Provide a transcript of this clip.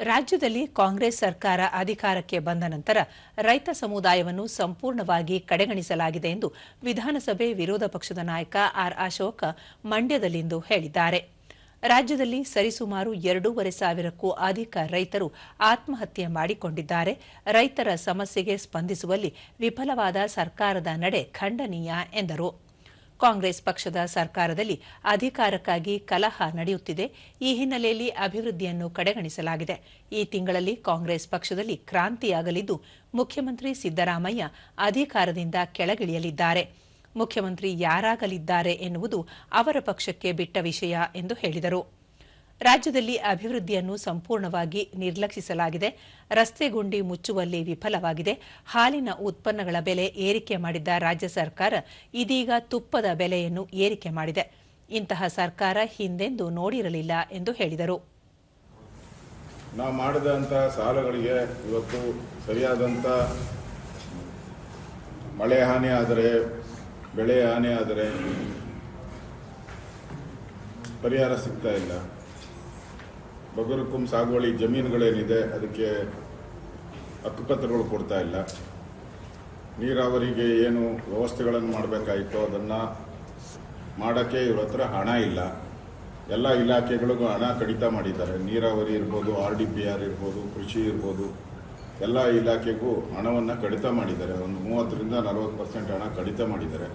ರಾಜ್ಯದಲ್ಲಿ ಕಾಂಗ್ರೆಸ್ ಸರ್ಕಾರ ಅಧಿಕಾರಕ್ಕೆ ಬಂದ ನಂತರ ರೈತ ಸಮುದಾಯವನ್ನು ಸಂಪೂರ್ಣವಾಗಿ ಕಡೆಗಣಿಸಲಾಗಿದೆ ಎಂದು ವಿಧಾನಸಭೆ ವಿರೋಧ ಪಕ್ಷದ ನಾಯಕ ಆರ್ ಅಶೋಕ ಮಂಡ್ಯದಲ್ಲಿಂದು ಹೇಳಿದ್ದಾರೆ. ರಾಜ್ಯದಲ್ಲಿ ಸರಿಸುಮಾರು ಎರಡೂವರೆ ಸಾವಿರಕ್ಕೂ ಅಧಿಕ ರೈತರು ಆತ್ಮಹತ್ಯೆ ಮಾಡಿಕೊಂಡಿದ್ದಾರೆ. ರೈತರ ಸಮಸ್ಯೆಗೆ ಸ್ಪಂದಿಸುವಲ್ಲಿ ವಿಫಲವಾದ ಸರ್ಕಾರದ ನಡೆ ಖಂಡನೀಯ ಎಂದರು. ಕಾಂಗ್ರೆಸ್ ಪಕ್ಷದ ಸರ್ಕಾರದಲ್ಲಿ ಅಧಿಕಾರಕ್ಕಾಗಿ ಕಲಹ ನಡೆಯುತ್ತಿದೆ. ಈ ಹಿನ್ನೆಲೆಯಲ್ಲಿ ಅಭಿವೃದ್ಧಿಯನ್ನು ಕಡೆಗಣಿಸಲಾಗಿದೆ. ಈ ತಿಂಗಳಲ್ಲಿ ಕಾಂಗ್ರೆಸ್ ಪಕ್ಷದಲ್ಲಿ ಕ್ರಾಂತಿಯಾಗಲಿದ್ದು, ಮುಖ್ಯಮಂತ್ರಿ ಸಿದ್ದರಾಮಯ್ಯ ಅಧಿಕಾರದಿಂದ ಕೆಳಗಿಳಿಯಲಿದ್ದಾರೆ. ಮುಖ್ಯಮಂತ್ರಿ ಯಾರಾಗಲಿದ್ದಾರೆ ಎನ್ನುವುದು ಅವರ ಪಕ್ಷಕ್ಕೆ ಬಿಟ್ಟ ವಿಷಯ ಎಂದು ಹೇಳಿದರು. ರಾಜ್ಯದಲ್ಲಿ ಅಭಿವೃದ್ಧಿಯನ್ನು ಸಂಪೂರ್ಣವಾಗಿ ನಿರ್ಲಕ್ಷಿಸಲಾಗಿದೆ. ರಸ್ತೆ ಗುಂಡಿ ಮುಚ್ಚುವಲ್ಲಿ ವಿಫಲವಾಗಿದೆ. ಹಾಲಿನ ಉತ್ಪನ್ನಗಳ ಬೆಲೆ ಏರಿಕೆ ಮಾಡಿದ್ದ ರಾಜ್ಯ ಸರ್ಕಾರ ಇದೀಗ ತುಪ್ಪದ ಬೆಲೆಯನ್ನು ಏರಿಕೆ ಮಾಡಿದೆ. ಇಂತಹ ಸರ್ಕಾರ ಹಿಂದೆಂದು ನೋಡಿರಲಿಲ್ಲ ಎಂದು ಹೇಳಿದರು. ನಾವು ಸಾಲಗಳಿಗೆ ಇವತ್ತು ಮಳೆ ಹಾನಿ ಆದರೆ, ಬೆಳೆ ಹಾನಿ ಆದರೆ ಪರಿಹಾರ ಸಿಗ್ತಾ ಇಲ್ಲ. ಬಗರುಕುಂ ಸಾಗುವಳಿ ಜಮೀನುಗಳೇನಿದೆ, ಅದಕ್ಕೆ ಹಕ್ಕುಪತ್ರಗಳು ಕೊಡ್ತಾ ಇಲ್ಲ. ನೀರಾವರಿಗೆ ಏನು ವ್ಯವಸ್ಥೆಗಳನ್ನು ಮಾಡಬೇಕಾಯಿತು ಅದನ್ನು ಮಾಡೋಕ್ಕೆ ಇವ್ರ ಹತ್ರ ಹಣ ಇಲ್ಲ. ಎಲ್ಲ ಇಲಾಖೆಗಳಿಗೂ ಹಣ ಕಡಿತ ಮಾಡಿದ್ದಾರೆ. ನೀರಾವರಿ ಇರ್ಬೋದು, ಆರ್ ಡಿ ಪಿ ಆರ್ ಇರ್ಬೋದು, ಕೃಷಿ ಇರ್ಬೋದು, ಎಲ್ಲ ಇಲಾಖೆಗೂ ಹಣವನ್ನು ಕಡಿತ ಮಾಡಿದ್ದಾರೆ. ಒಂದು ಮೂವತ್ತರಿಂದ ನಲವತ್ತು ಪರ್ಸೆಂಟ್ ಹಣ ಕಡಿತ ಮಾಡಿದ್ದಾರೆ.